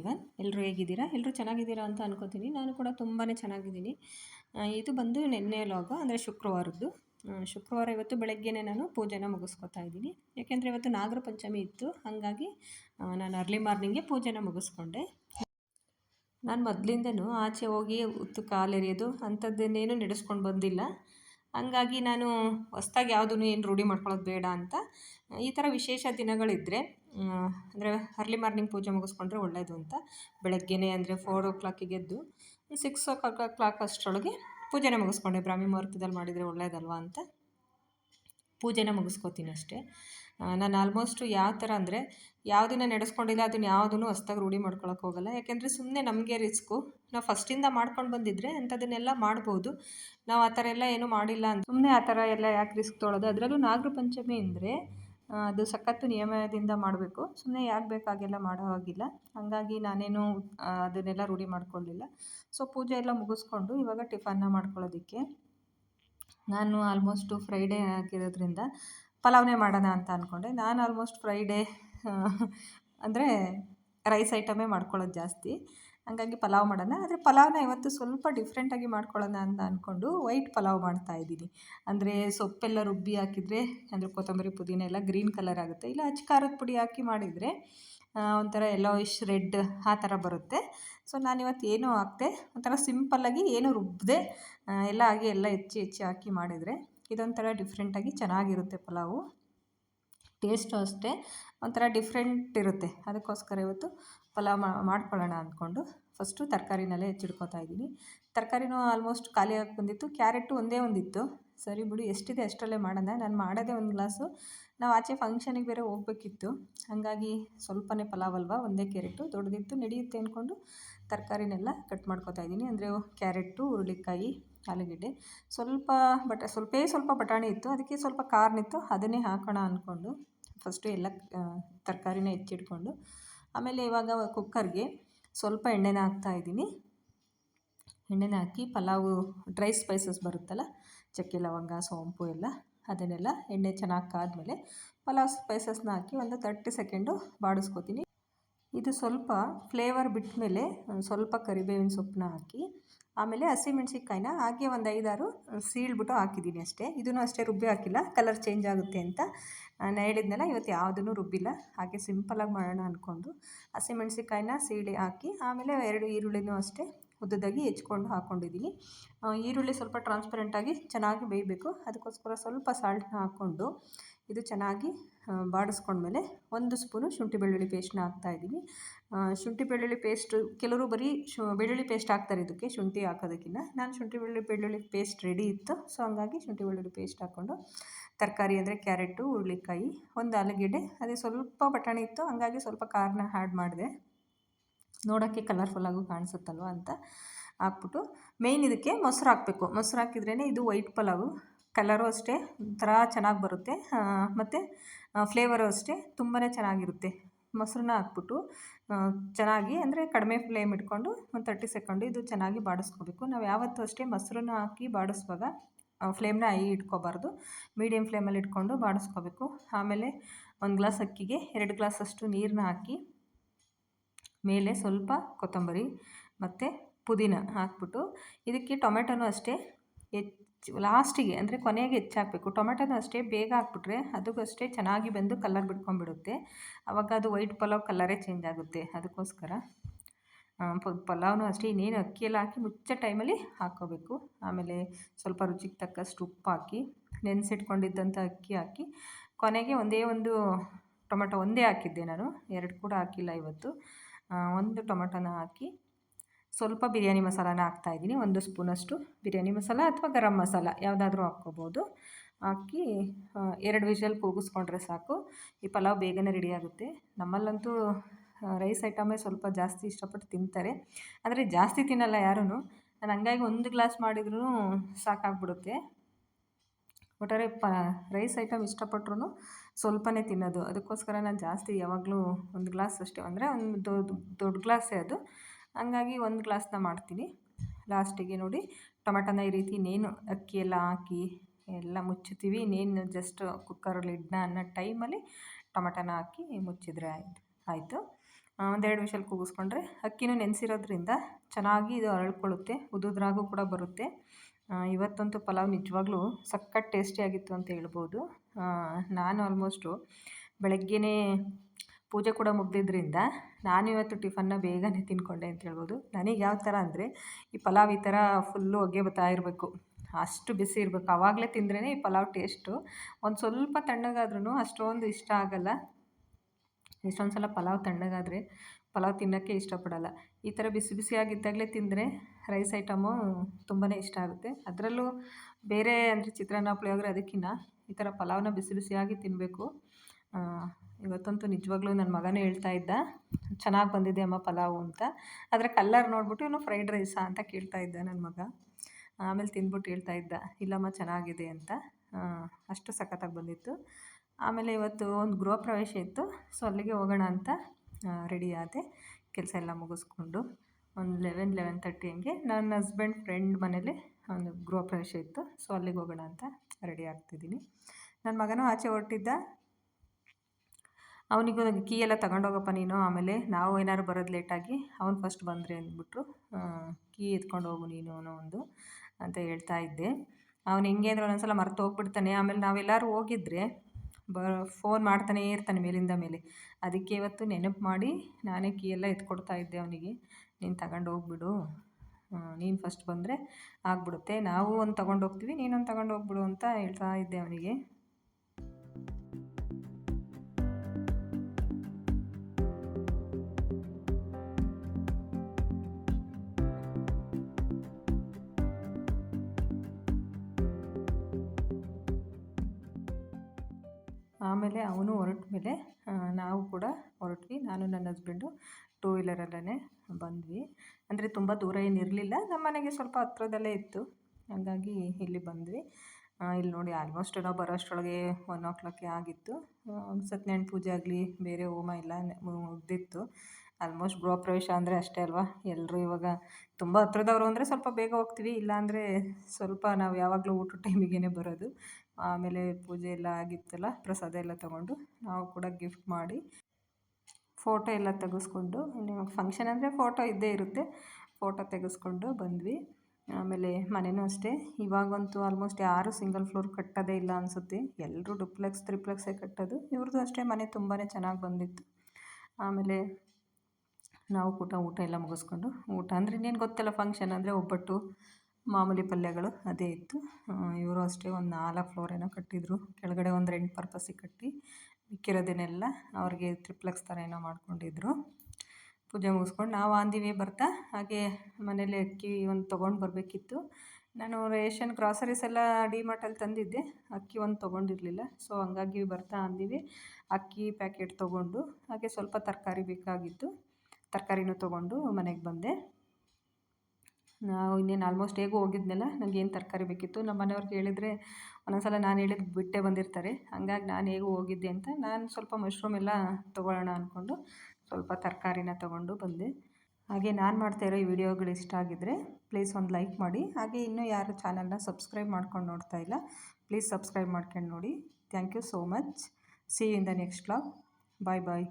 Every one ಎಲ್ಲರೂ ಹೇಗಿದ್ದೀರಾ? ಎಲ್ಲರೂ ಚೆನ್ನಾಗಿದ್ದೀರಾ ಅಂತ ಅನ್ಕೋತೀನಿ. ನಾನು ಕೂಡ ತುಂಬಾ ಚೆನ್ನಾಗಿದ್ದೀನಿ. ಇದು ಬಂದು ನಿನ್ನೆ ಲಾಗ, ಅಂದರೆ ಶುಕ್ರವಾರದ್ದು. ಶುಕ್ರವಾರ ಇವತ್ತು ಬೆಳಗ್ಗೆನೇ ನಾನು ಪೂಜೆನ ಮುಗಿಸ್ಕೊತಾ ಇದ್ದೀನಿ. ಯಾಕೆಂದರೆ ಇವತ್ತು ನಾಗರ ಪಂಚಮಿ ಇತ್ತು. ಹಾಗಾಗಿ ನಾನು ಅರ್ಲಿ ಮಾರ್ನಿಂಗೇ ಪೂಜೆನ ಮುಗಿಸ್ಕೊಂಡೆ. ನಾನು ಮೊದಲಿಂದನೂ ಆಚೆ ಹೋಗಿ ಉತ್ತು ಕಾಲೆರೆಯೋದು ಅಂಥದ್ದನ್ನೇನು ನಡೆಸ್ಕೊಂಡು ಬಂದಿಲ್ಲ. ಹಂಗಾಗಿ ನಾನು ಹೊಸ್ದಾಗಿ ಯಾವುದನ್ನು ಏನು ರೂಢಿ ಮಾಡ್ಕೊಳ್ಳೋದು ಬೇಡ ಅಂತ ಈ ಥರ ವಿಶೇಷ ದಿನಗಳಿದ್ದರೆ ಅಂದರೆ ಅರ್ಲಿ ಮಾರ್ನಿಂಗ್ ಪೂಜೆ ಮುಗಿಸ್ಕೊಂಡ್ರೆ ಒಳ್ಳೆಯದು ಅಂತ. ಬೆಳಗ್ಗೆನೇ ಅಂದರೆ ಫೋರ್ ಓ ಕ್ಲಾಕಿಗೆ ಎದ್ದು ಸಿಕ್ಸ್ ಓ ಕ್ಲಾಕ್ ಅಷ್ಟರೊಳಗೆ ಪೂಜೆನ ಮುಗಿಸ್ಕೊಂಡೆ. ಬ್ರಾಹ್ಮಿ ಮುಹೂರ್ತದಲ್ಲಿ ಮಾಡಿದರೆ ಒಳ್ಳೆಯದಲ್ವಾ ಅಂತ. ಪೂಜೆನ ಮುಗಿಸ್ಕೋತೀನಿ ಅಷ್ಟೇ. ನಾನು ಆಲ್ಮೋಸ್ಟು ಯಾವ ಥರ ಅಂದರೆ ಯಾವುದನ್ನ ನಡೆಸ್ಕೊಂಡಿಲ್ಲ, ಅದನ್ನ ಯಾವುದನ್ನು ಹೊಸ್ದಾಗಿ ರೂಢಿ ಮಾಡ್ಕೊಳಕ್ಕೆ ಹೋಗಲ್ಲ. ಯಾಕೆಂದರೆ ಸುಮ್ಮನೆ ನಮಗೆ ರಿಸ್ಕು. ನಾವು ಫಸ್ಟಿಂದ ಮಾಡ್ಕೊಂಡು ಬಂದಿದ್ದರೆ ಅಂಥದನ್ನೆಲ್ಲ ಮಾಡ್ಬೋದು. ನಾವು ಆ ಥರ ಎಲ್ಲ ಏನೂ ಮಾಡಿಲ್ಲ ಅಂತ. ಸುಮ್ಮನೆ ಆ ಥರ ಎಲ್ಲ ಯಾಕೆ ರಿಸ್ಕ್ ತೊಳೋದು? ಅದರಲ್ಲೂ ನಾಗರ ಪಂಚಮಿ ಅಂದರೆ ಅದು ಸಖತ್ತು ನಿಯಮದಿಂದ ಮಾಡಬೇಕು. ಸುಮ್ಮನೆ ಯಾಕೆ ಬೇಕಾಗೆಲ್ಲ ಮಾಡೋ ಹಾಗಿಲ್ಲ. ಹಾಗಾಗಿ ನಾನೇನು ಅದನ್ನೆಲ್ಲ ರೂಢಿ ಮಾಡ್ಕೊಳ್ಳಿಲ್ಲ ಸೊ ಪೂಜೆ ಎಲ್ಲ ಮುಗಿಸ್ಕೊಂಡು ಇವಾಗ ಟಿಫನ್ನ ಮಾಡ್ಕೊಳ್ಳೋದಕ್ಕೆ. ನಾನು ಆಲ್ಮೋಸ್ಟು ಫ್ರೈಡೇ ಆಗಿರೋದ್ರಿಂದ ಪಲಾವ್ನೇ ಮಾಡೋಣ ಅಂತ ಅಂದ್ಕೊಂಡೆ ನಾನು ಆಲ್ಮೋಸ್ಟ್ ಫ್ರೈಡೇ ಅಂದರೆ ರೈಸ್ ಐಟಮೇ ಮಾಡ್ಕೊಳ್ಳೋದು ಜಾಸ್ತಿ. ಹಾಗಾಗಿ ಪಲಾವ್ ಮಾಡೋಣ. ಆದರೆ ಪಲಾವ್ನ ಇವತ್ತು ಸ್ವಲ್ಪ ಡಿಫ್ರೆಂಟಾಗಿ ಮಾಡ್ಕೊಳ್ಳೋಣ ಅಂತ ಅಂದ್ಕೊಂಡು ವೈಟ್ ಪಲಾವ್ ಮಾಡ್ತಾ ಇದ್ದೀನಿ. ಅಂದರೆ ಸೊಪ್ಪೆಲ್ಲ ರುಬ್ಬಿ ಹಾಕಿದರೆ, ಅಂದರೆ ಕೊತ್ತಂಬರಿ ಪುದೀನ ಎಲ್ಲ ಗ್ರೀನ್ ಕಲರ್ ಆಗುತ್ತೆ. ಇಲ್ಲ ಅಚ್ಚ ಖಾರದ ಪುಡಿ ಹಾಕಿ ಮಾಡಿದರೆ ಒಂಥರ ಯೆಲ್ಲೋಯಿಶ್ ರೆಡ್ ಆ ಥರ ಬರುತ್ತೆ. ಸೊ ನಾನಿವತ್ತು ಏನೂ ಹಾಕ್ತೆ ಒಂಥರ ಸಿಂಪಲ್ಲಾಗಿ ಏನು ರುಬ್ಬದೆ ಎಲ್ಲ ಆಗಿ ಎಲ್ಲ ಹೆಚ್ಚಿ ಹೆಚ್ಚಿ ಹಾಕಿ ಮಾಡಿದರೆ ಇದೊಂಥರ ಡಿಫ್ರೆಂಟಾಗಿ ಚೆನ್ನಾಗಿರುತ್ತೆ ಪಲಾವು. ಟೇಸ್ಟು ಅಷ್ಟೇ, ಒಂಥರ ಡಿಫ್ರೆಂಟ್ ಇರುತ್ತೆ. ಅದಕ್ಕೋಸ್ಕರ ಇವತ್ತು ಪಲಾವ್ ಮಾಡ್ಕೊಳ್ಳೋಣ ಅಂದ್ಕೊಂಡು ಫಸ್ಟು ತರಕಾರಿನಲ್ಲೇ ಹೆಚ್ಚಿಡ್ಕೊತಾ ಇದ್ದೀನಿ. ತರಕಾರಿನೂ ಆಲ್ಮೋಸ್ಟ್ ಖಾಲಿ ಆಗಿ ಬಂದಿತ್ತು. ಕ್ಯಾರೆಟು ಒಂದೇ ಒಂದಿತ್ತು. ಸರಿ ಬಿಡು, ಎಷ್ಟಿದೆ ಅಷ್ಟರಲ್ಲೇ ಮಾಡೋಣ. ನಾನು ಮಾಡೋದೇ ಒಂದು ಗ್ಲಾಸು. ನಾವು ಆಚೆ ಫಂಕ್ಷನಿಗೆ ಬೇರೆ ಹೋಗ್ಬೇಕಿತ್ತು. ಹಾಗಾಗಿ ಸ್ವಲ್ಪನೇ ಪಲಾವ್ ಅಲ್ವಾ, ಒಂದೇ ಕ್ಯಾರೆಟು ದೊಡ್ಡದಿತ್ತು, ನಡೆಯುತ್ತೆ ಅಂದ್ಕೊಂಡು ತರಕಾರಿನೆಲ್ಲ ಕಟ್ ಮಾಡ್ಕೊತಾ ಇದ್ದೀನಿ. ಅಂದರೆ ಕ್ಯಾರೆಟು ಹುರುಳಿಕಾಯಿ ಆಲೂಗೆಡ್ಡೆ ಸ್ವಲ್ಪ ಬಟ, ಸ್ವಲ್ಪೇ ಸ್ವಲ್ಪ ಬಟಾಣಿ ಇತ್ತು. ಅದಕ್ಕೆ ಸ್ವಲ್ಪ ಕಾರ್ನಿತ್ತು ಅದನ್ನೇ ಹಾಕೋಣ ಅಂದ್ಕೊಂಡು ಫಸ್ಟು ಎಲ್ಲ ತರಕಾರಿನ ಹೆಚ್ಚಿಟ್ಕೊಂಡು ಆಮೇಲೆ ಇವಾಗ ಕುಕ್ಕರ್ಗೆ ಸ್ವಲ್ಪ ಎಣ್ಣೆನ ಹಾಕ್ತಾ ಇದ್ದೀನಿ. ಎಣ್ಣೆನ ಹಾಕಿ ಪಲಾವು ಡ್ರೈ ಸ್ಪೈಸಸ್ ಬರುತ್ತಲ್ಲ, ಚಕ್ಕೆ ಲವಂಗ, ಸೋಂಪು ಎಲ್ಲ, ಅದನ್ನೆಲ್ಲ ಎಣ್ಣೆ ಚೆನ್ನಾಗಿ ಕಾದ್ಮೇಲೆ ಪಲಾವ್ ಸ್ಪೈಸಸ್ನ ಹಾಕಿ ಒಂದು ತರ್ಟಿ ಸೆಕೆಂಡು ಬಾಡಿಸ್ಕೊತೀನಿ. ಇದು ಸ್ವಲ್ಪ ಫ್ಲೇವರ್ ಬಿಟ್ಟ ಮೇಲೆ ಸ್ವಲ್ಪ ಕರಿಬೇವಿನ ಸೊಪ್ಪನ್ನ ಹಾಕಿ ಆಮೇಲೆ ಹಸಿಮೆಣ್ಸಿನ್ಕಾಯಿನ ಹಾಗೆ ಒಂದು ಐದಾರು ಸೀಳ್ಬಿಟ್ಟು ಹಾಕಿದ್ದೀನಿ ಅಷ್ಟೇ. ಇದನ್ನು ಅಷ್ಟೇ ರುಬ್ಬಿ ಹಾಕಿಲ್ಲ ಕಲರ್ ಚೇಂಜ್ ಆಗುತ್ತೆ ಅಂತ. ನಾನು ಹೇಳಿದ್ನಲ್ಲ, ಇವತ್ತು ಯಾವುದನ್ನು ರುಬ್ಬಿಲ್ಲ. ಹಾಗೆ ಸಿಂಪಲಾಗಿ ಮಾಡೋಣ ಅಂದ್ಕೊಂಡು ಹಸಿಮೆಣ್ಸಿನ್ಕಾಯಿನ ಸೀಳಿ ಹಾಕಿ, ಆಮೇಲೆ ಎರಡು ಈರುಳ್ಳಿನೂ ಅಷ್ಟೇ ಉದ್ದದಾಗಿ ಹೆಚ್ಕೊಂಡು ಹಾಕ್ಕೊಂಡಿದ್ದೀನಿ ಈರುಳ್ಳಿ ಸ್ವಲ್ಪ ಟ್ರಾನ್ಸ್ಪರೆಂಟಾಗಿ ಚೆನ್ನಾಗಿ ಬೇಯಬೇಕು. ಅದಕ್ಕೋಸ್ಕರ ಸ್ವಲ್ಪ ಸಾಲ್ಟ್ನ ಹಾಕ್ಕೊಂಡು ಇದು ಚೆನ್ನಾಗಿ ಬಾಡಿಸ್ಕೊಂಡ್ಮೇಲೆ ಒಂದು ಸ್ಪೂನು ಶುಂಠಿ ಬೆಳ್ಳುಳ್ಳಿ ಪೇಸ್ಟ್ನ ಹಾಕ್ತಾಯಿದ್ದೀನಿ ಶುಂಠಿ ಬೆಳ್ಳುಳ್ಳಿ ಪೇಸ್ಟ್, ಕೆಲವರು ಬರೀ ಶು, ಬೆಳ್ಳುಳ್ಳಿ ಪೇಸ್ಟ್ ಹಾಕ್ತಾರೆ ಇದಕ್ಕೆ, ಶುಂಠಿ ಹಾಕೋದಕ್ಕಿಂತ ನಾನು ಶುಂಠಿ ಬೆಳ್ಳುಳ್ಳಿ ಬೆಳ್ಳುಳ್ಳಿ ಪೇಸ್ಟ್ ರೆಡಿ ಇತ್ತು, ಸೊ ಹಂಗಾಗಿ ಶುಂಠಿ ಬೆಳ್ಳುಳ್ಳಿ ಪೇಸ್ಟ್ ಹಾಕ್ಕೊಂಡು, ತರಕಾರಿ ಅಂದರೆ ಕ್ಯಾರೆಟು ಹುರುಳಿಕಾಯಿ ಒಂದು ಆಲೂಗೆಡ್ಡೆ, ಅದೇ ಸ್ವಲ್ಪ ಬಟಾಣಿ ಇತ್ತು, ಹಂಗಾಗಿ ಸ್ವಲ್ಪ ಖಾರನ ಆ್ಯಡ್ ಮಾಡಿದೆ. ನೋಡೋಕ್ಕೆ ಕಲರ್ಫುಲ್ಲಾಗೂ ಕಾಣಿಸುತ್ತಲ್ವ ಅಂತ ಹಾಕ್ಬಿಟ್ಟು ಮೇಯ್ನ್ ಇದಕ್ಕೆ ಮೊಸರು ಹಾಕಬೇಕು. ಮೊಸರು ಹಾಕಿದ್ರೇ ಇದು ವೈಟ್ ಪಲಾವು. ಕಲರು ಅಷ್ಟೇ, ಒಂಥರ ಚೆನ್ನಾಗಿ ಬರುತ್ತೆ. ಮತ್ತು ಫ್ಲೇವರು ಅಷ್ಟೇ ತುಂಬಾ ಚೆನ್ನಾಗಿರುತ್ತೆ. ಮೊಸರನ್ನ ಹಾಕ್ಬಿಟ್ಟು ಚೆನ್ನಾಗಿ ಅಂದರೆ ಕಡಿಮೆ ಫ್ಲೇಮ್ ಇಟ್ಕೊಂಡು ಒಂದು ತರ್ಟಿ ಸೆಕೆಂಡು ಇದು ಚೆನ್ನಾಗಿ ಬಾಡಿಸ್ಕೋಬೇಕು. ನಾವು ಯಾವತ್ತೂ ಅಷ್ಟೇ ಮೊಸರನ್ನ ಹಾಕಿ ಬಾಡಿಸುವಾಗ ಫ್ಲೇಮ್ನ ಹೈ ಇಟ್ಕೋಬಾರ್ದು. ಮೀಡಿಯಮ್ ಫ್ಲೇಮಲ್ಲಿ ಇಟ್ಕೊಂಡು ಬಾಡಿಸ್ಕೋಬೇಕು. ಆಮೇಲೆ ಒಂದು ಗ್ಲಾಸ್ ಅಕ್ಕಿಗೆ ಎರಡು ಗ್ಲಾಸಷ್ಟು ನೀರನ್ನ ಹಾಕಿ, ಮೇಲೆ ಸ್ವಲ್ಪ ಕೊತ್ತಂಬರಿ ಮತ್ತು ಪುದೀನ ಹಾಕ್ಬಿಟ್ಟು, ಇದಕ್ಕೆ ಟೊಮೆಟೊನೂ ಅಷ್ಟೇ. ಹೆಚ್ಚು, ಲಾಸ್ಟಿಗೆ ಅಂದರೆ ಕೊನೆಗೆ ಹೆಚ್ಚಾಕಬೇಕು. ಟೊಮೆಟೊನೂ ಅಷ್ಟೇ ಬೇಗ ಹಾಕ್ಬಿಟ್ರೆ ಅದಕ್ಕೂ ಅಷ್ಟೇ ಚೆನ್ನಾಗಿ ಬೆಂದು ಕಲರ್ ಬಿಟ್ಕೊಂಡ್ಬಿಡುತ್ತೆ. ಆವಾಗ ಅದು ವೈಟ್ ಪಲಾವ್ ಕಲರೇ ಚೇಂಜ್ ಆಗುತ್ತೆ ಅದಕ್ಕೋಸ್ಕರ. ಪಲಾವ್ನೂ ಅಷ್ಟೇ ಇನ್ನೇನು ಅಕ್ಕಿ ಎಲ್ಲ ಹಾಕಿ ಮುಚ್ಚೋ ಟೈಮಲ್ಲಿ ಹಾಕ್ಕೋಬೇಕು ಆಮೇಲೆ ಸ್ವಲ್ಪ ರುಚಿಗೆ ತಕ್ಕಷ್ಟು ಉಪ್ಪು ಹಾಕಿ, ನೆನೆಸಿಟ್ಕೊಂಡಿದ್ದಂಥ ಅಕ್ಕಿ ಹಾಕಿ, ಕೊನೆಗೆ ಒಂದೇ ಒಂದು ಟೊಮೆಟೊ ಒಂದೇ ಹಾಕಿದ್ದೆ ನಾನು. ಎರಡು ಕೂಡ ಹಾಕಿಲ್ಲ ಇವತ್ತು. ಒಂದು ಟೊಮೆಟೊನ ಹಾಕಿ ಸ್ವಲ್ಪ ಬಿರಿಯಾನಿ ಮಸಾಲಾನ ಹಾಕ್ತಾಯಿದ್ದೀನಿ ಒಂದು ಸ್ಪೂನಷ್ಟು ಬಿರಿಯಾನಿ ಮಸಾಲ ಅಥವಾ ಗರಂ ಮಸಾಲ ಯಾವುದಾದ್ರೂ ಹಾಕ್ಕೋಬೋದು. ಹಾಕಿ ಎರಡು ವಿಷಲ್ ಕೂಗಿಸ್ಕೊಂಡ್ರೆ ಸಾಕು. ಈ ಪಲಾವ್ ಬೇಗನೆ ರೆಡಿಯಾಗುತ್ತೆ ನಮ್ಮಲ್ಲಂತೂ ರೈಸ್ ಐಟಮೇ ಸ್ವಲ್ಪ ಜಾಸ್ತಿ ಇಷ್ಟಪಟ್ಟು ತಿಂತಾರೆ. ಆದರೆ ಜಾಸ್ತಿ ತಿನ್ನಲ್ಲ ಯಾರೂ ನಾನು ಹಂಗಾಗಿ ಒಂದು ಗ್ಲಾಸ್ ಮಾಡಿದ್ರೂ ಸಾಕಾಗ್ಬಿಡುತ್ತೆ. ಒಟ್ಟಾರೆ ಪ ರೈಸ್ ಐಟಮ್ ಇಷ್ಟಪಟ್ರು ಸ್ವಲ್ಪನೇ ತಿನ್ನೋದು. ಅದಕ್ಕೋಸ್ಕರ ನಾನು ಜಾಸ್ತಿ ಯಾವಾಗಲೂ ಒಂದು ಗ್ಲಾಸ್ ಅಷ್ಟೇ. ಅಂದರೆ ಒಂದು ದೊಡ್ಡ ದೊಡ್ಡ ಗ್ಲಾಸೇ ಅದು. ಹಂಗಾಗಿ ಒಂದು ಗ್ಲಾಸ್ನ ಮಾಡ್ತೀನಿ. ಲಾಸ್ಟಿಗೆ ನೋಡಿ ಟೊಮೆಟೊನ ಈ ರೀತಿ ನೇನು ಅಕ್ಕಿ ಎಲ್ಲ ಹಾಕಿ ಎಲ್ಲ ಮುಚ್ಚುತ್ತೀವಿ. ನೇನು ಜಸ್ಟ್ ಕುಕ್ಕರಲ್ಲಿ ಇಡ್ನ ಅನ್ನೋ ಟೈಮಲ್ಲಿ ಟೊಮೆಟೊನ ಹಾಕಿ ಮುಚ್ಚಿದ್ರೆ ಆಯಿತು. ಆಯಿತು. ಒಂದೆರಡು ವಿಷಲ್ ಕೂಗಿಸ್ಕೊಂಡ್ರೆ ಅಕ್ಕಿನೂ ನೆನೆಸಿರೋದ್ರಿಂದ ಚೆನ್ನಾಗಿ ಇದು ಅರಳ್ಕೊಳ್ಳುತ್ತೆ. ಉದುದ್ರಾಗೂ ಕೂಡ ಬರುತ್ತೆ. ಇವತ್ತಂತೂ ಪಲಾವ್ ನಿಜವಾಗ್ಲೂ ಸಕ್ಕತ್ ಟೇಸ್ಟಿಯಾಗಿತ್ತು ಅಂತ ಹೇಳ್ಬೋದು. ನಾನು ಆಲ್ಮೋಸ್ಟು ಬೆಳಗ್ಗೆನೇ ಪೂಜೆ ಕೂಡ ಮುಗ್ದಿದ್ದರಿಂದ ನಾನು ಇವತ್ತು ಟಿಫನ್ನ ಬೇಗನೆ ತಿಂದ್ಕೊಂಡೆ ಅಂತ ಹೇಳ್ಬೋದು. ನನಗೆ ಯಾವ ಥರ ಅಂದರೆ ಈ ಪಲಾವ್ ಈ ಥರ ಫುಲ್ಲು ಹೊಗೆ ಬರ್ತಾ ಇರಬೇಕು. ಅಷ್ಟು ಬಿಸಿ ಇರಬೇಕು. ಆವಾಗಲೇ ತಿಂದ್ರೇ ಈ ಪಲಾವ್ ಟೇಸ್ಟು ಒಂದು ಸ್ವಲ್ಪ ತಣ್ಣಗಾದ್ರೂ ಅಷ್ಟೊಂದು ಇಷ್ಟ ಆಗಲ್ಲ. ಎಷ್ಟೊಂದು ಸಲ ಪಲಾವ್ ತಣ್ಣಗಾದರೆ ಪಲಾವ್ ತಿನ್ನೋಕ್ಕೆ ಇಷ್ಟಪಡಲ್ಲ. ಈ ಥರ ಬಿಸಿ ಬಿಸಿಯಾಗಿದ್ದಾಗಲೇ ತಿಂದರೆ ರೈಸ್ ಐಟಮು ತುಂಬಾ ಇಷ್ಟ ಆಗುತ್ತೆ. ಅದರಲ್ಲೂ ಬೇರೆ ಅಂದರೆ ಚಿತ್ರಾನ್ನ, ಪುಳಿಯೋಗರೆ ಅದಕ್ಕಿಂತ ಈ ಥರ ಪಲಾವ್ನ ಬಿಸಿ ಬಿಸಿಯಾಗಿ ತಿನ್ನಬೇಕು ಇವತ್ತಂತೂ ನಿಜವಾಗ್ಲೂ ನನ್ನ ಮಗನೇ ಹೇಳ್ತಾ ಇದ್ದ, ಚೆನ್ನಾಗಿ ಬಂದಿದೆ ಅಮ್ಮ ಪಲಾವು ಅಂತ. ಆದರೆ ಕಲ್ಲರ್ ನೋಡಿಬಿಟ್ಟು ಇವನು ಫ್ರೈಡ್ ರೈಸಾ ಅಂತ ಕೇಳ್ತಾ ಇದ್ದ ನನ್ನ ಮಗ. ಆಮೇಲೆ ತಿಂದ್ಬಿಟ್ಟು ಹೇಳ್ತಾ ಇದ್ದ, ಇಲ್ಲಮ್ಮ, ಚೆನ್ನಾಗಿದೆ ಅಂತ. ಅಷ್ಟು ಸಖತ್ತಾಗಿ ಬಂದಿತ್ತು. ಆಮೇಲೆ ಇವತ್ತು ಒಂದು ಗೃಹ ಪ್ರವೇಶ ಇತ್ತು, ಸೊ ಅಲ್ಲಿಗೆ ಹೋಗೋಣ ಅಂತ ರೆಡಿ ಆದೆ. ಕೆಲಸ ಎಲ್ಲ ಮುಗಿಸ್ಕೊಂಡು ಒಂದು ಲೆವೆನ್ ಲೆವೆನ್ ತರ್ಟಿ ಹಂಗೆ ನನ್ನ ಹಸ್ಬೆಂಡ್ ಫ್ರೆಂಡ್ ಮನೇಲಿ ಒಂದು ಗೃಹ ಪ್ರವೇಶ ಇತ್ತು, ಸೊ ಅಲ್ಲಿಗೆ ಹೋಗೋಣ ಅಂತ ರೆಡಿ ಆಗ್ತಿದ್ದೀನಿ. ನನ್ನ ಮಗನೂ ಆಚೆ ಹೊರಟಿದ್ದ ಅವನಿಗೂ ಕೀ ಎಲ್ಲ ತಗೊಂಡೋಗಪ್ಪ ನೀನು, ಆಮೇಲೆ ನಾವು ಏನಾದ್ರು ಬರೋದು ಲೇಟಾಗಿ ಅವ್ನು ಫಸ್ಟ್ ಬಂದರೆ ಅಂದ್ಬಿಟ್ರು ಕೀ ಎತ್ಕೊಂಡು ಹೋಗು ನೀನು ಅನ್ನೋ ಒಂದು ಅಂತ ಹೇಳ್ತಾ ಇದ್ದೆ. ಅವನು ಹೆಂಗೆ ಅಂದರೆ ಒಂದೊಂದು ಸಲ ಮರ್ತು ಹೋಗ್ಬಿಡ್ತಾನೆ, ಆಮೇಲೆ ನಾವೆಲ್ಲರೂ ಹೋಗಿದ್ರೆ ಬ ಫೋನ್ ಮಾಡ್ತಾನೇ ಇರ್ತಾನೆ ಮೇಲಿಂದ ಮೇಲೆ. ಅದಕ್ಕೆ ಇವತ್ತು ನೆನಪು ಮಾಡಿ ನಾನೇ ಕೀ ಎಲ್ಲ ಎತ್ಕೊಡ್ತಾ ಇದ್ದೆ ಅವನಿಗೆ, ನೀನು ತಗೊಂಡು ಹೋಗ್ಬಿಡು ನೀನು ಫಸ್ಟ್ ಬಂದರೆ ಆಗ್ಬಿಡುತ್ತೆ, ನಾವು ಒಂದು ತಗೊಂಡು ಹೋಗ್ತೀವಿ, ನೀನೊಂದು ತಗೊಂಡು ಹೋಗ್ಬಿಡು ಅಂತ ಹೇಳ್ತಾ ಇದ್ದೆ ಅವನಿಗೆ. ಆಮೇಲೆ ಅವನು ಹೊರಟ ಮೇಲೆ ನಾವು ಕೂಡ ಹೊರಟ್ವಿ. ನಾನು ನನ್ನ ಹಸ್ಬೆಂಡು ಟೂ ವೀಲರಲ್ಲೇ ಬಂದ್ವಿ. ಅಂದರೆ ತುಂಬ ದೂರ ಏನಿರಲಿಲ್ಲ. ನಮ್ಮ ಮನೆಗೆ ಸ್ವಲ್ಪ ಹತ್ರದಲ್ಲೇ ಇತ್ತು. ಹಾಗಾಗಿ ಇಲ್ಲಿ ಬಂದ್ವಿ. ಇಲ್ಲಿ ನೋಡಿ ಆಲ್ಮೋಸ್ಟ್ ನಾವು ಬರೋ ಅಷ್ಟರೊಳಗೆ ಒನ್ ಓ ಕ್ಲಾಕೇ ಆಗಿತ್ತು ಸತ್ಯನಾರಾಯಣ ಪೂಜೆ ಆಗಲಿ, ಬೇರೆ ಹೋಮ ಎಲ್ಲ ಮುಗ್ದಿತ್ತು. ಆಲ್ಮೋಸ್ಟ್ ಗೃಹ ಪ್ರವೇಶ ಅಂದರೆ ಅಷ್ಟೇ ಅಲ್ವಾ? ಎಲ್ಲರೂ ಇವಾಗ ತುಂಬ ಹತ್ರದವರು ಅಂದರೆ ಸ್ವಲ್ಪ ಬೇಗ ಹೋಗ್ತೀವಿ. ಇಲ್ಲಾಂದರೆ ಸ್ವಲ್ಪ ನಾವು ಯಾವಾಗಲೂ ಊಟದ ಟೈಮಿಗೆ ಬರೋದು. ಆಮೇಲೆ ಪೂಜೆ ಎಲ್ಲ ಆಗಿತ್ತಲ್ಲ, ಪ್ರಸಾದ ಎಲ್ಲ ತಗೊಂಡು ನಾವು ಕೂಡ ಗಿಫ್ಟ್ ಮಾಡಿ ಫೋಟೋ ಎಲ್ಲ ತೆಗೆಸ್ಕೊಂಡು, ನಿಮಗೆ ಫಂಕ್ಷನ್ ಅಂದರೆ ಫೋಟೋ ಇದ್ದೇ ಇರುತ್ತೆ. ಫೋಟೋ ತೆಗೆಸ್ಕೊಂಡು ಬಂದ್ವಿ. ಆಮೇಲೆ ಮನೆಯೂ ಅಷ್ಟೇ. ಇವಾಗಂತೂ ಆಲ್ಮೋಸ್ಟ್ ಯಾರೂ ಸಿಂಗಲ್ ಫ್ಲೋರ್ ಕಟ್ಟೋದೇ ಇಲ್ಲ ಅನಿಸುತ್ತೆ. ಎಲ್ಲರೂ ಡುಪ್ಲೆಕ್ಸ್ ತ್ರಿಪ್ಲೆಕ್ಸೇ ಕಟ್ಟೋದು. ಇವ್ರದ್ದು ಅಷ್ಟೇ ಮನೆ ತುಂಬಾ ಚೆನ್ನಾಗಿ ಬಂದಿತ್ತು. ಆಮೇಲೆ ನಾವು ಕೂಡ ಊಟ ಎಲ್ಲ ಮುಗಿಸ್ಕೊಂಡು, ಊಟ ಅಂದರೆ ಇನ್ನೇನು ಗೊತ್ತಲ್ಲ ಫಂಕ್ಷನ್ ಅಂದರೆ ಒಬ್ಬಟ್ಟು. ಮಾಮೂಲಿ ಪಲ್ಯಗಳು ಅದೇ ಇತ್ತು. ಇವರು ಅಷ್ಟೇ ಒಂದು ನಾಲ್ಕು ಫ್ಲೋರ್ ಏನೋ ಕಟ್ಟಿದ್ರು. ಕೆಳಗಡೆ ಒಂದು ರೆಂಟ್ ಪರ್ಪಸಿಗೆ ಕಟ್ಟಿ ಮಿಕ್ಕಿರೋದನ್ನೆಲ್ಲ ಅವ್ರಿಗೆ ತ್ರಿಪ್ಲೆಕ್ಸ್ ಥರ ಏನೋ ಮಾಡ್ಕೊಂಡಿದ್ರು. ಪೂಜೆ ಮುಗಿಸ್ಕೊಂಡು ನಾವು ಆಂದಿವಿ ಬರ್ತಾ, ಹಾಗೆ ಮನೇಲಿ ಅಕ್ಕಿ ಒಂದು ತೊಗೊಂಡು ಬರಬೇಕಿತ್ತು. ನಾನು ರೇಷನ್ ಗ್ರಾಸರೀಸ್ ಎಲ್ಲ ಡಿ ಮಾರ್ಟಲ್ಲಿ ತಂದಿದ್ದೆ. ಅಕ್ಕಿ ಒಂದು ತೊಗೊಂಡಿರಲಿಲ್ಲ ಸೊ ಹಂಗಾಗಿ ಬರ್ತಾ ಅಂದಿವಿ ಅಕ್ಕಿ ಪ್ಯಾಕೆಟ್ ತೊಗೊಂಡು, ಹಾಗೆ ಸ್ವಲ್ಪ ತರಕಾರಿ ಬೇಕಾಗಿತ್ತು. ತರಕಾರಿನೂ ತೊಗೊಂಡು ಮನೆಗೆ ಬಂದೆ. ಇನ್ನೇನು ಆಲ್ಮೋಸ್ಟ್ ಹೇಗೂ ಹೋಗಿದ್ನಲ್ಲ ನನಗೆ ಏನು ತರಕಾರಿ ಬೇಕಿತ್ತು? ನಮ್ಮ ಮನೆಯವ್ರಿಗೆ ಹೇಳಿದರೆ ಒಂದೊಂದು ಸಲ ನಾನು ಹೇಳಿದ್ದು ಬಿಟ್ಟೇ ಬಂದಿರ್ತಾರೆ, ಹಂಗಾಗಿ ನಾನು ಹೇಗೂ ಹೋಗಿದ್ದೆ ಅಂತ ನಾನು ಸ್ವಲ್ಪ ಮಶ್ರೂಮ್ ಎಲ್ಲ ತೊಗೊಳ್ಳೋಣ ಅಂದ್ಕೊಂಡು ಸ್ವಲ್ಪ ತರಕಾರಿನ ತೊಗೊಂಡು ಬಂದೆ. ಹಾಗೆ ನಾನು ಮಾಡ್ತಾ ಇರೋ ಈ ವಿಡಿಯೋಗಳು ಇಷ್ಟ ಆಗಿದ್ದರೆ ಪ್ಲೀಸ್ ಒಂದು ಲೈಕ್ ಮಾಡಿ. ಹಾಗೆ ಇನ್ನೂ ಯಾರು ಚಾನಲ್ನ ಸಬ್ಸ್ಕ್ರೈಬ್ ಮಾಡ್ಕೊಂಡು ನೋಡ್ತಾ ಇಲ್ಲ ಪ್ಲೀಸ್ ಸಬ್ಸ್ಕ್ರೈಬ್ ಮಾಡ್ಕೊಂಡು ನೋಡಿ. Thank you so much see in the next vlog bye bye